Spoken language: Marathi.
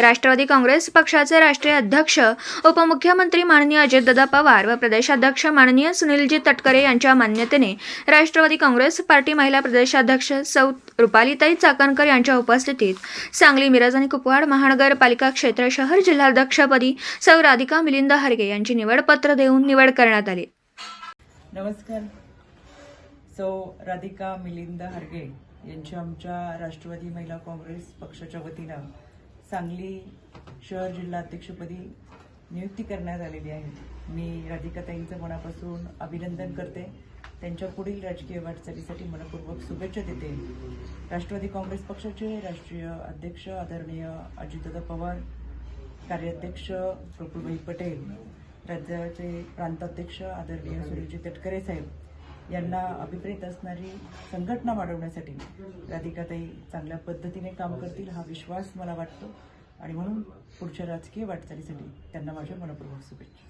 राष्ट्रवादी काँग्रेस पक्षाचे राष्ट्रीय अध्यक्ष उपमुख्यमंत्री माननीय अजितदादा पवार व प्रदेशाध्यक्ष माननीय सुनीलजी तटकरे यांच्या मान्यतेने राष्ट्रवादी काँग्रेस पार्टी महिला प्रदेशाध्यक्ष सौ रुपालीताई चाकणकर यांच्या उपस्थितीत सांगली मिरज आणि कुपवाड महानगरपालिका क्षेत्र शहर जिल्हाध्यक्षपदी सौ राधिका मिलिंद हरगे यांची निवडपत्र देऊन निवड करण्यात आली. नमस्कार. सौ राधिका मिलिंद हरगे यांच्या आमच्या राष्ट्रवादी महिला काँग्रेस पक्षाच्या वतीनं सांगली शहर जिल्हा अध्यक्षपदी नियुक्ती करण्यात आलेली आहे. मी राधिकाताईंचं मनापासून अभिनंदन करते. त्यांच्या पुढील राजकीय वाटचालीसाठी मनपूर्वक शुभेच्छा देते. राष्ट्रवादी काँग्रेस पक्षाचे राष्ट्रीय अध्यक्ष आदरणीय अजितदादा पवार कार्याध्यक्ष प्रफुल्लभाई पटेल राज्याचे प्रांताध्यक्ष आदरणीय सुनीलजी तटकरे साहेब यांना अभिप्रेत असणारी संघटना वाढवण्यासाठी राधिकाताई चांगल्या पद्धतीने काम करतील हा विश्वास मला वाटतो. आणि म्हणून पुढच्या राजकीय वाटचालीसाठी त्यांना माझ्या मनपूर्वक शुभेच्छा.